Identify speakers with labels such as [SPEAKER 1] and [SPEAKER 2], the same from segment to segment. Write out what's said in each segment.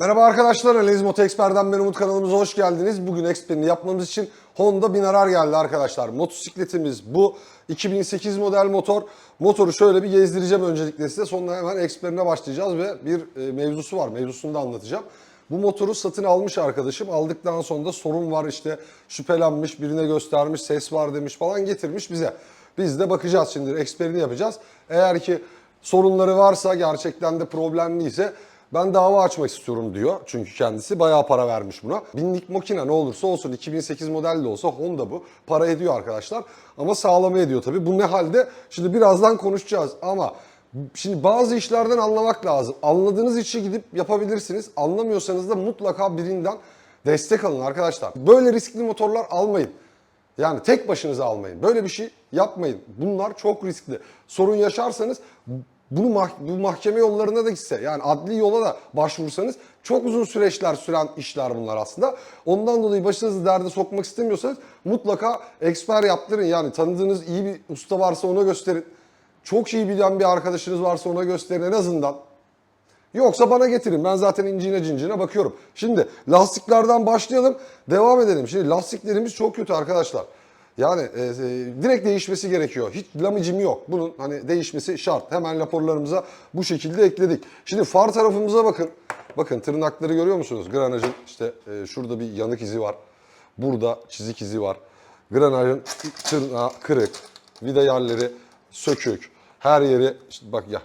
[SPEAKER 1] Merhaba arkadaşlar, Analiz Moto Expert'den ben Umut kanalımıza hoş geldiniz. Bugün Expert'ini yapmamız için Honda Binarar geldi arkadaşlar. Motosikletimiz bu. 2008 model motor. Motoru şöyle bir gezdireceğim öncelikle size. Sonra hemen Expert'ine başlayacağız ve bir e, mevzusu var. Mevzusunu da anlatacağım. Bu motoru satın almış arkadaşım. Aldıktan sonra da sorun var işte şüphelenmiş, birine göstermiş, ses var demiş falan getirmiş bize. Biz de bakacağız şimdi, Expert'ini yapacağız. Eğer ki sorunları varsa, gerçekten de problemliyse ben dava açmak istiyorum diyor. Çünkü kendisi bayağı para vermiş buna. Binlik makine ne olursa olsun 2008 model de olsa Honda bu. Para ediyor arkadaşlar. Ama sağlama ediyor tabii. Bu ne halde? Şimdi birazdan konuşacağız ama Şimdi bazı işlerden anlamak lazım. Anladığınız işi gidip yapabilirsiniz. Anlamıyorsanız da mutlaka birinden destek alın arkadaşlar. Böyle riskli motorlar almayın. Yani tek başınıza almayın. Böyle bir şey yapmayın. Bunlar çok riskli. Sorun yaşarsanız bunu mah- bu mahkeme yollarına da gitse yani adli yola da başvursanız çok uzun süreçler süren işler bunlar aslında. Ondan dolayı başınızı derde sokmak istemiyorsanız mutlaka eksper yaptırın. Yani tanıdığınız iyi bir usta varsa ona gösterin. Çok iyi bilen bir arkadaşınız varsa ona gösterin en azından. Yoksa bana getirin. Ben zaten incine cincine bakıyorum. Şimdi lastiklerden başlayalım. Devam edelim. Şimdi lastiklerimiz çok kötü arkadaşlar. Yani e, e, direkt değişmesi gerekiyor. Hiç lamıcım yok. Bunun hani değişmesi şart. Hemen raporlarımıza bu şekilde ekledik. Şimdi far tarafımıza bakın. Bakın tırnakları görüyor musunuz? Granajın işte e, şurada bir yanık izi var. Burada çizik izi var. Granajın tırnağı kırık. Vida yerleri sökük. Her yeri işte bak ya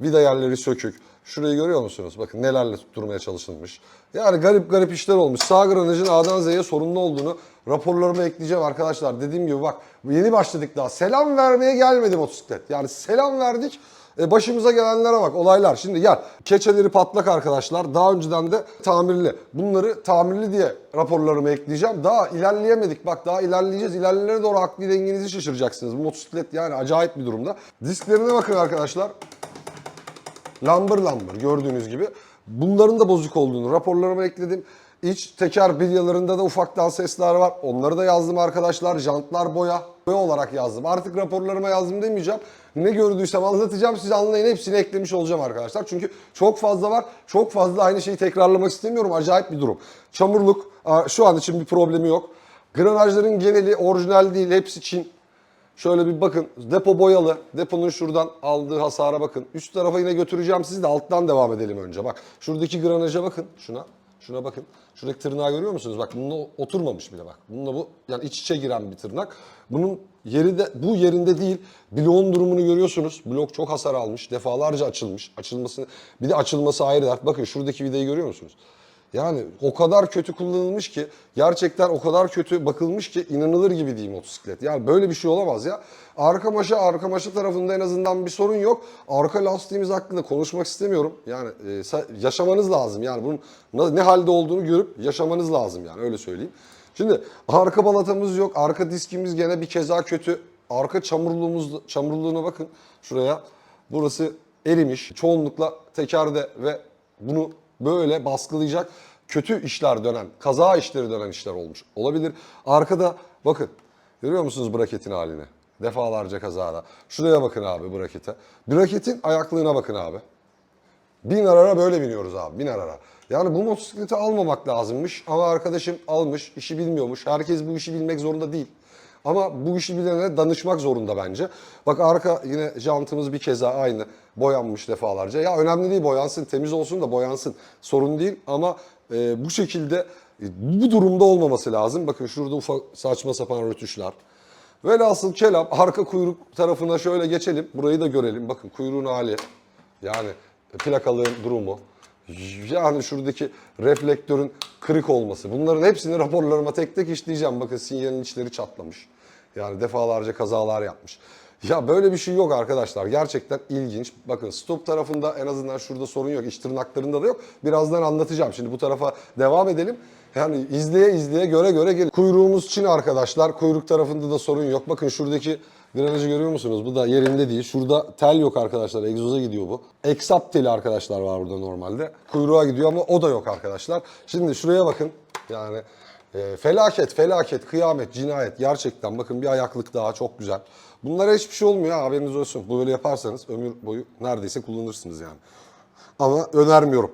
[SPEAKER 1] Vida yerleri sökük. Şurayı görüyor musunuz? Bakın nelerle tutturmaya çalışılmış. Yani garip garip işler olmuş. Sağ granajın A'dan Z'ye sorunlu olduğunu raporlarıma ekleyeceğim arkadaşlar. Dediğim gibi bak yeni başladık daha. Selam vermeye gelmedi motosiklet. Yani selam verdik. E, başımıza gelenlere bak olaylar. Şimdi gel. Keçeleri patlak arkadaşlar. Daha önceden de tamirli. Bunları tamirli diye raporlarıma ekleyeceğim. Daha ilerleyemedik. Bak daha ilerleyeceğiz. İlerlere doğru akli dengenizi şaşıracaksınız. Bu motosiklet yani acayip bir durumda. Disklerine bakın arkadaşlar. Lambır lambır gördüğünüz gibi. Bunların da bozuk olduğunu raporlarıma ekledim. İç teker bilyalarında da ufaktan sesler var. Onları da yazdım arkadaşlar. Jantlar boya. Boya olarak yazdım. Artık raporlarıma yazdım demeyeceğim. Ne gördüysem anlatacağım. Siz anlayın hepsini eklemiş olacağım arkadaşlar. Çünkü çok fazla var. Çok fazla aynı şeyi tekrarlamak istemiyorum. Acayip bir durum. Çamurluk şu an için bir problemi yok. Granajların geneli orijinal değil. Hepsi Çin. Şöyle bir bakın depo boyalı. Deponun şuradan aldığı hasara bakın. Üst tarafa yine götüreceğim sizi de alttan devam edelim önce. Bak şuradaki granaja bakın şuna. Şuna bakın. Şuradaki tırnağı görüyor musunuz? Bak bununla oturmamış bile bak. Bununla bu yani iç içe giren bir tırnak. Bunun yeri de bu yerinde değil. Bloğun durumunu görüyorsunuz. Blok çok hasar almış. Defalarca açılmış. Açılması bir de açılması ayrı dert. Bakın şuradaki vidayı görüyor musunuz? Yani o kadar kötü kullanılmış ki gerçekten o kadar kötü bakılmış ki inanılır gibi değil motosiklet. Yani böyle bir şey olamaz ya. Arka maşa arka maşa tarafında en azından bir sorun yok. Arka lastiğimiz hakkında konuşmak istemiyorum. Yani e, yaşamanız lazım. Yani bunun ne halde olduğunu görüp yaşamanız lazım yani öyle söyleyeyim. Şimdi arka balatamız yok. Arka diskimiz gene bir keza kötü. Arka çamurluğumuz çamurluğuna bakın şuraya. Burası erimiş. Çoğunlukla tekerde ve bunu böyle baskılayacak kötü işler dönen, kaza işleri dönen işler olmuş. Olabilir. Arkada bakın. Görüyor musunuz braketin halini? Defalarca kazada. Şuraya bakın abi brakete. Braketin ayaklığına bakın abi. Bin arara böyle biniyoruz abi. Bin arara. Yani bu motosikleti almamak lazımmış. Ama arkadaşım almış, işi bilmiyormuş. Herkes bu işi bilmek zorunda değil. Ama bu işi bilene danışmak zorunda bence. Bak arka yine jantımız bir keza aynı. Boyanmış defalarca. Ya önemli değil boyansın, temiz olsun da boyansın. Sorun değil ama e, bu şekilde e, bu durumda olmaması lazım. Bakın şurada ufak saçma sapan rötuşlar. Velhasıl kelam arka kuyruk tarafına şöyle geçelim. Burayı da görelim. Bakın kuyruğun hali. Yani plakalığın durumu. Yani şuradaki reflektörün kırık olması. Bunların hepsini raporlarıma tek tek işleyeceğim. Bakın sinyalin içleri çatlamış. Yani defalarca kazalar yapmış. Ya böyle bir şey yok arkadaşlar. Gerçekten ilginç. Bakın stop tarafında en azından şurada sorun yok. İç tırnaklarında da yok. Birazdan anlatacağım. Şimdi bu tarafa devam edelim. Yani izleye izleye göre göre gelin. Kuyruğumuz Çin arkadaşlar. Kuyruk tarafında da sorun yok. Bakın şuradaki granajı görüyor musunuz? Bu da yerinde değil. Şurada tel yok arkadaşlar. Egzoza gidiyor bu. Eksap teli arkadaşlar var burada normalde. Kuyruğa gidiyor ama o da yok arkadaşlar. Şimdi şuraya bakın. Yani e, felaket, felaket, kıyamet, cinayet. Gerçekten bakın bir ayaklık daha çok güzel. Bunlara hiçbir şey olmuyor ha, haberiniz olsun. Böyle yaparsanız ömür boyu neredeyse kullanırsınız yani. Ama önermiyorum.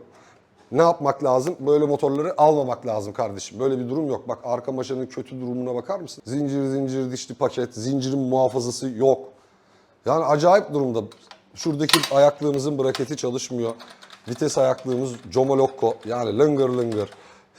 [SPEAKER 1] ne yapmak lazım? Böyle motorları almamak lazım kardeşim. Böyle bir durum yok. Bak arka maşanın kötü durumuna bakar mısın? Zincir zincir dişli paket, zincirin muhafazası yok. Yani acayip durumda. Şuradaki ayaklığımızın braketi çalışmıyor. Vites ayaklığımız Comolokko. Yani lıngır lıngır.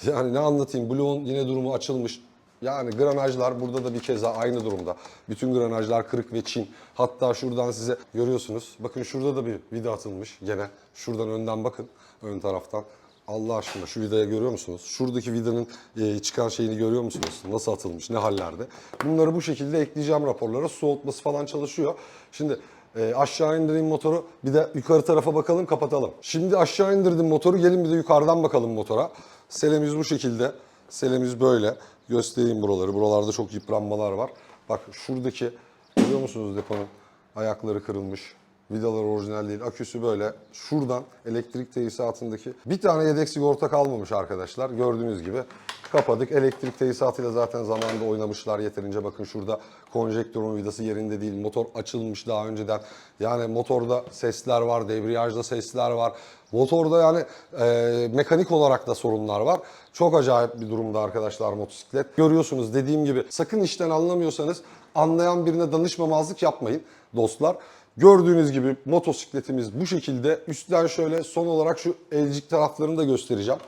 [SPEAKER 1] Yani ne anlatayım? Blue'un yine durumu açılmış. Yani granajlar burada da bir keza aynı durumda. Bütün granajlar kırık ve çin. Hatta şuradan size görüyorsunuz. Bakın şurada da bir vida atılmış gene. Şuradan önden bakın. Ön taraftan. Allah aşkına şu vidayı görüyor musunuz? Şuradaki vidanın e, çıkan şeyini görüyor musunuz? Nasıl atılmış, ne hallerde? Bunları bu şekilde ekleyeceğim raporlara. Soğutması falan çalışıyor. Şimdi e, aşağı indireyim motoru. Bir de yukarı tarafa bakalım, kapatalım. Şimdi aşağı indirdim motoru. Gelin bir de yukarıdan bakalım motora. Selemiz bu şekilde. Selemiz böyle. Göstereyim buraları. Buralarda çok yıpranmalar var. Bak şuradaki görüyor musunuz deponun ayakları kırılmış. Vidalar orijinal değil. Aküsü böyle. Şuradan elektrik tesisatındaki bir tane yedek sigorta kalmamış arkadaşlar. Gördüğünüz gibi kapadık. Elektrik tesisatıyla zaten zamanında oynamışlar yeterince. Bakın şurada konjektörün vidası yerinde değil. Motor açılmış daha önceden. Yani motorda sesler var, debriyajda sesler var. Motorda yani e, mekanik olarak da sorunlar var. Çok acayip bir durumda arkadaşlar motosiklet. Görüyorsunuz dediğim gibi sakın işten anlamıyorsanız anlayan birine danışmamazlık yapmayın dostlar. Gördüğünüz gibi motosikletimiz bu şekilde. Üstten şöyle son olarak şu elcik taraflarını da göstereceğim.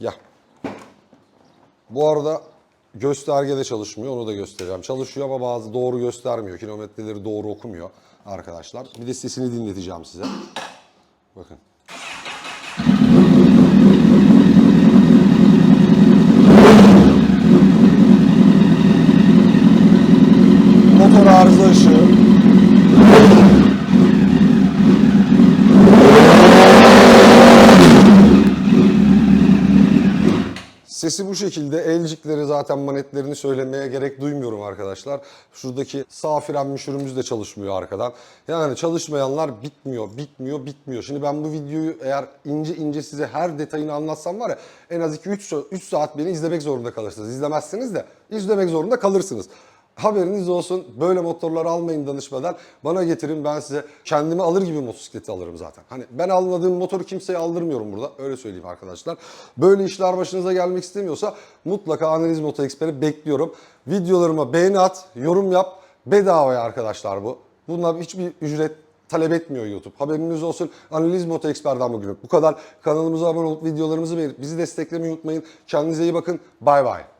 [SPEAKER 1] Ya. Bu arada gösterge de çalışmıyor. Onu da göstereceğim. Çalışıyor ama bazı doğru göstermiyor. Kilometreleri doğru okumuyor arkadaşlar. Bir de sesini dinleteceğim size. Bakın. Motor arıza ışığı. Sesi bu şekilde. Elcikleri zaten manetlerini söylemeye gerek duymuyorum arkadaşlar. Şuradaki sağ fren müşürümüz de çalışmıyor arkadan. Yani çalışmayanlar bitmiyor, bitmiyor, bitmiyor. Şimdi ben bu videoyu eğer ince ince size her detayını anlatsam var ya en az 2-3 saat beni izlemek zorunda kalırsınız. İzlemezseniz de izlemek zorunda kalırsınız. Haberiniz olsun böyle motorlar almayın danışmadan bana getirin ben size kendimi alır gibi motosikleti alırım zaten. Hani ben almadığım motoru kimseye aldırmıyorum burada öyle söyleyeyim arkadaşlar. Böyle işler başınıza gelmek istemiyorsa mutlaka Analiz Moto Expert'i bekliyorum. Videolarıma beğeni at, yorum yap. Bedavaya arkadaşlar bu. Bunlar hiçbir ücret talep etmiyor YouTube. Haberiniz olsun. Analiz Moto Expert'den bugünlük bu kadar. Kanalımıza abone olup videolarımızı beğenip bizi desteklemeyi unutmayın. Kendinize iyi bakın. Bay bay.